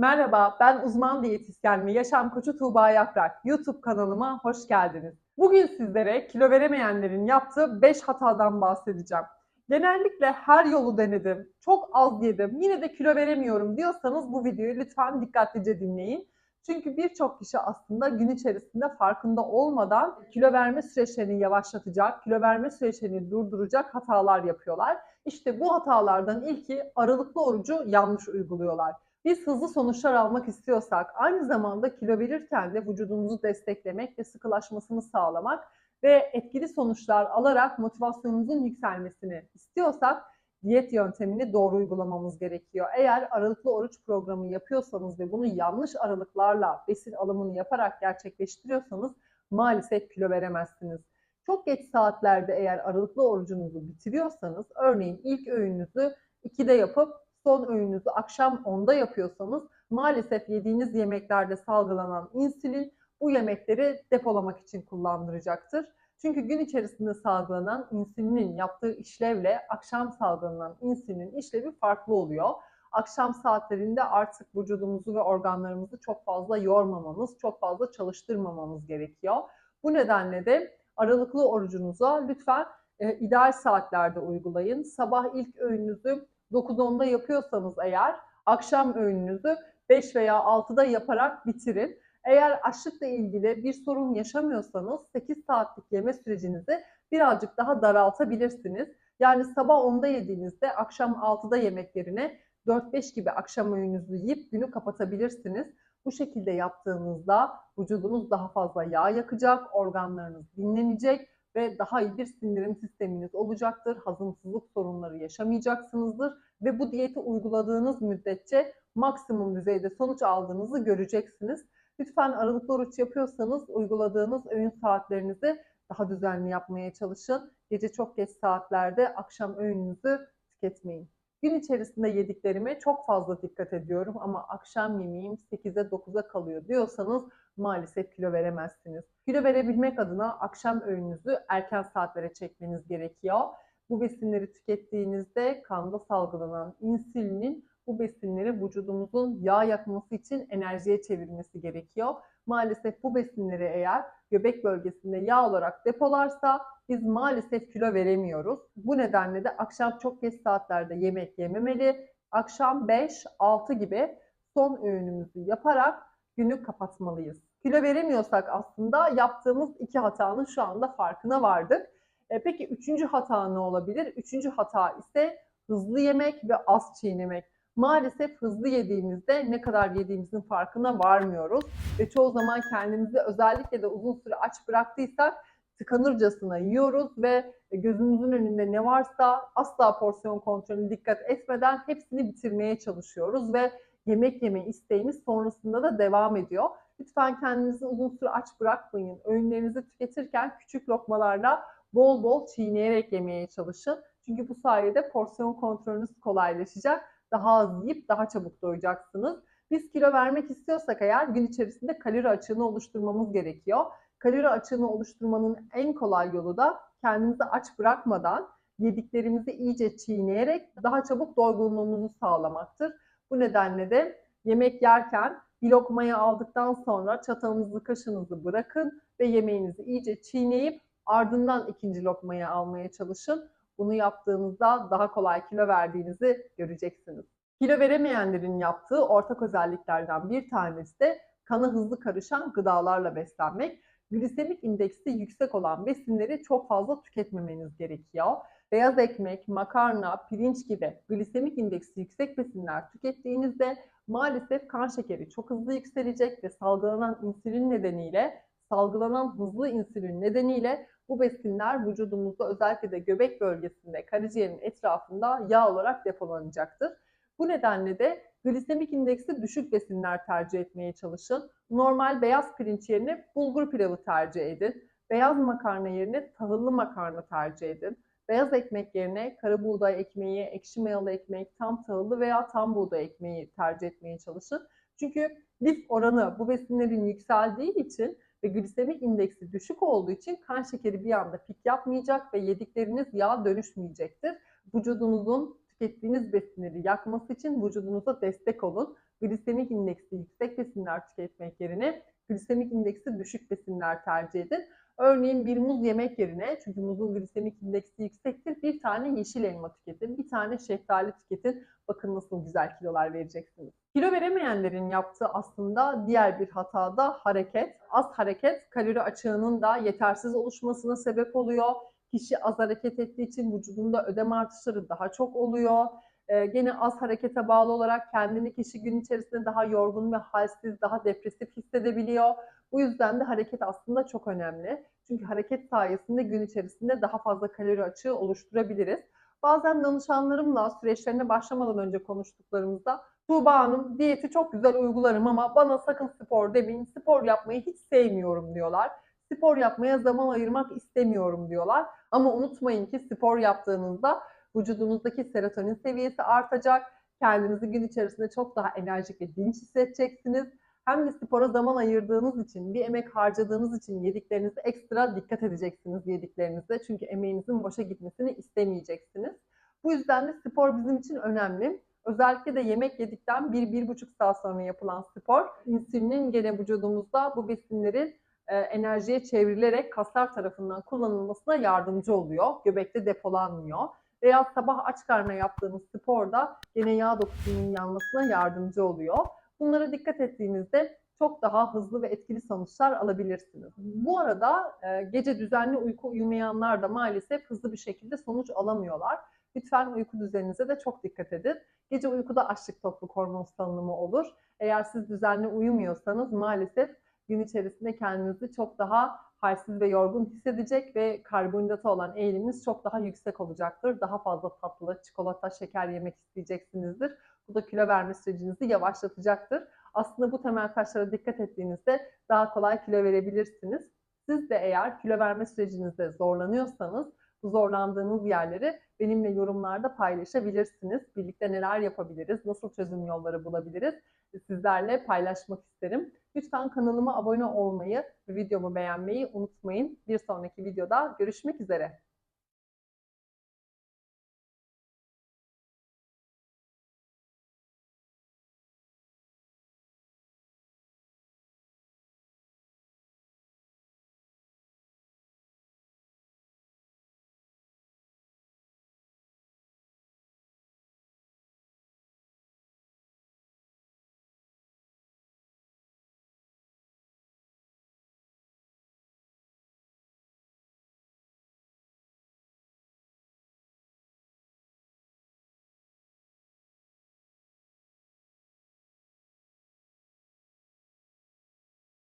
Merhaba, ben uzman diyetisyen ve yaşam koçu Tuğba Yaprak. YouTube kanalıma hoş geldiniz. Bugün sizlere kilo veremeyenlerin yaptığı 5 hatadan bahsedeceğim. Genellikle her yolu denedim, çok az yedim, yine de kilo veremiyorum diyorsanız bu videoyu lütfen dikkatlice dinleyin. Çünkü birçok kişi aslında gün içerisinde farkında olmadan kilo verme süreçlerini yavaşlatacak, kilo verme süreçlerini durduracak hatalar yapıyorlar. İşte bu hatalardan ilki aralıklı orucu yanlış uyguluyorlar. Biz hızlı sonuçlar almak istiyorsak, aynı zamanda kilo verirken de vücudumuzu desteklemek ve sıkılaşmasını sağlamak ve etkili sonuçlar alarak motivasyonumuzun yükselmesini istiyorsak diyet yöntemini doğru uygulamamız gerekiyor. Eğer aralıklı oruç programı yapıyorsanız ve bunu yanlış aralıklarla besin alımını yaparak gerçekleştiriyorsanız maalesef kilo veremezsiniz. Çok geç saatlerde eğer aralıklı orucunuzu bitiriyorsanız, örneğin ilk öğününüzü 2'de yapıp son öğününüzü akşam 10'da yapıyorsanız maalesef yediğiniz yemeklerde salgılanan insülin bu yemekleri depolamak için kullandıracaktır. Çünkü gün içerisinde salgılanan insülinin yaptığı işlevle akşam salgılanan insülinin işlevi farklı oluyor. Akşam saatlerinde artık vücudumuzu ve organlarımızı çok fazla yormamamız, çok fazla çalıştırmamamız gerekiyor. Bu nedenle de aralıklı orucunuza lütfen e, ideal saatlerde uygulayın. Sabah ilk öğününüzü 9-10'da yapıyorsanız eğer akşam öğününüzü 5 veya 6'da yaparak bitirin. Eğer açlıkla ilgili bir sorun yaşamıyorsanız 8 saatlik yeme sürecinizi birazcık daha daraltabilirsiniz. Yani sabah 10'da yediğinizde akşam 6'da yemek yerine 4-5 gibi akşam öğününüzü yiyip günü kapatabilirsiniz. Bu şekilde yaptığınızda vücudunuz daha fazla yağ yakacak, organlarınız dinlenecek ve daha iyi bir sindirim sisteminiz olacaktır. Hazımsızlık sorunları yaşamayacaksınızdır ve bu diyeti uyguladığınız müddetçe maksimum düzeyde sonuç aldığınızı göreceksiniz. Lütfen aralıklı oruç yapıyorsanız uyguladığınız öğün saatlerinizi daha düzenli yapmaya çalışın. Gece çok geç saatlerde akşam öğününüzü tüketmeyin. Gün içerisinde yediklerime çok fazla dikkat ediyorum ama akşam yemeğim 8'e 9'a kalıyor diyorsanız maalesef kilo veremezsiniz. Kilo verebilmek adına akşam öğününüzü erken saatlere çekmeniz gerekiyor. Bu besinleri tükettiğinizde kanda salgılanan insülinin bu besinleri vücudumuzun yağ yakması için enerjiye çevirmesi gerekiyor. Maalesef bu besinleri eğer göbek bölgesinde yağ olarak depolarsa biz maalesef kilo veremiyoruz. Bu nedenle de akşam çok geç saatlerde yemek yememeli. Akşam 5-6 gibi son öğünümüzü yaparak günü kapatmalıyız. Kilo veremiyorsak aslında yaptığımız iki hatanın şu anda farkına vardık. E, peki üçüncü hata ne olabilir? Üçüncü hata ise hızlı yemek ve az çiğnemek. Maalesef hızlı yediğimizde ne kadar yediğimizin farkına varmıyoruz. Ve çoğu zaman kendimizi özellikle de uzun süre aç bıraktıysak tıkanırcasına yiyoruz ve gözümüzün önünde ne varsa asla porsiyon kontrolüne dikkat etmeden hepsini bitirmeye çalışıyoruz ve yemek yeme isteğimiz sonrasında da devam ediyor. Lütfen kendinizi uzun süre aç bırakmayın. Öğünlerinizi tüketirken küçük lokmalarla bol bol çiğneyerek yemeye çalışın. Çünkü bu sayede porsiyon kontrolünüz kolaylaşacak. Daha az yiyip daha çabuk doyacaksınız. Biz kilo vermek istiyorsak eğer gün içerisinde kalori açığını oluşturmamız gerekiyor. Kalori açığını oluşturmanın en kolay yolu da kendimizi aç bırakmadan yediklerimizi iyice çiğneyerek daha çabuk doygunluğumuzu sağlamaktır. Bu nedenle de yemek yerken bir lokmayı aldıktan sonra çatalınızı kaşınızı bırakın ve yemeğinizi iyice çiğneyip ardından ikinci lokmayı almaya çalışın. Bunu yaptığınızda daha kolay kilo verdiğinizi göreceksiniz. Kilo veremeyenlerin yaptığı ortak özelliklerden bir tanesi de kana hızlı karışan gıdalarla beslenmek. Glisemik indeksi yüksek olan besinleri çok fazla tüketmemeniz gerekiyor. Beyaz ekmek, makarna, pirinç gibi glisemik indeksi yüksek besinler tükettiğinizde maalesef kan şekeri çok hızlı yükselecek ve salgılanan insülin nedeniyle salgılanan hızlı insülin nedeniyle bu besinler vücudumuzda özellikle de göbek bölgesinde, karaciğerin etrafında yağ olarak depolanacaktır. Bu nedenle de glisemik indeksi düşük besinler tercih etmeye çalışın. Normal beyaz pirinç yerine bulgur pilavı tercih edin. Beyaz makarna yerine tahıllı makarna tercih edin. Beyaz ekmek yerine kara buğday ekmeği, ekşi mayalı ekmek, tam tahıllı veya tam buğday ekmeği tercih etmeye çalışın. Çünkü lif oranı bu besinlerin yükseldiği için ve glisemik indeksi düşük olduğu için kan şekeri bir anda pik yapmayacak ve yedikleriniz yağ dönüşmeyecektir. Vücudunuzun tükettiğiniz besinleri yakması için vücudunuza destek olun. glisemik indeksi yüksek besinler tüketmek yerine glisemik indeksi düşük besinler tercih edin. Örneğin bir muz yemek yerine, çünkü muzun glisemik indeksi yüksektir, bir tane yeşil elma tüketin, bir tane şeftali tüketin. Bakın nasıl güzel kilolar vereceksiniz. Kilo veremeyenlerin yaptığı aslında diğer bir hata da hareket. Az hareket kalori açığının da yetersiz oluşmasına sebep oluyor. Kişi az hareket ettiği için vücudunda ödem artışları daha çok oluyor. Ee, gene az harekete bağlı olarak kendini kişi gün içerisinde daha yorgun ve halsiz, daha depresif hissedebiliyor. Bu yüzden de hareket aslında çok önemli. Çünkü hareket sayesinde gün içerisinde daha fazla kalori açığı oluşturabiliriz. Bazen danışanlarımla süreçlerine başlamadan önce konuştuklarımızda Tuğba Hanım diyeti çok güzel uygularım ama bana sakın spor demeyin. Spor yapmayı hiç sevmiyorum diyorlar. Spor yapmaya zaman ayırmak istemiyorum diyorlar. Ama unutmayın ki spor yaptığınızda vücudunuzdaki serotonin seviyesi artacak. Kendinizi gün içerisinde çok daha enerjik ve dinç hissedeceksiniz. Hem de spora zaman ayırdığınız için, bir emek harcadığınız için yediklerinize ekstra dikkat edeceksiniz yediklerinize. Çünkü emeğinizin boşa gitmesini istemeyeceksiniz. Bu yüzden de spor bizim için önemli. Özellikle de yemek yedikten 1-1,5 saat sonra yapılan spor, insülinin gene vücudumuzda bu besinlerin e, enerjiye çevrilerek kaslar tarafından kullanılmasına yardımcı oluyor. Göbekte depolanmıyor. Veya sabah aç karnına yaptığınız sporda gene yağ dokusunun yanmasına yardımcı oluyor. Bunlara dikkat ettiğinizde çok daha hızlı ve etkili sonuçlar alabilirsiniz. Bu arada e, gece düzenli uyku uyumayanlar da maalesef hızlı bir şekilde sonuç alamıyorlar. Lütfen uyku düzeninize de çok dikkat edin. Gece uykuda açlık tokluk hormon salınımı olur. Eğer siz düzenli uyumuyorsanız maalesef gün içerisinde kendinizi çok daha halsiz ve yorgun hissedecek ve karbonhidrata olan eğiliminiz çok daha yüksek olacaktır. Daha fazla tatlı, çikolata, şeker yemek isteyeceksinizdir. Bu da kilo verme sürecinizi yavaşlatacaktır. Aslında bu temel taşlara dikkat ettiğinizde daha kolay kilo verebilirsiniz. Siz de eğer kilo verme sürecinizde zorlanıyorsanız bu zorlandığınız yerleri benimle yorumlarda paylaşabilirsiniz. Birlikte neler yapabiliriz, nasıl çözüm yolları bulabiliriz sizlerle paylaşmak isterim. Lütfen kanalıma abone olmayı ve videomu beğenmeyi unutmayın. Bir sonraki videoda görüşmek üzere.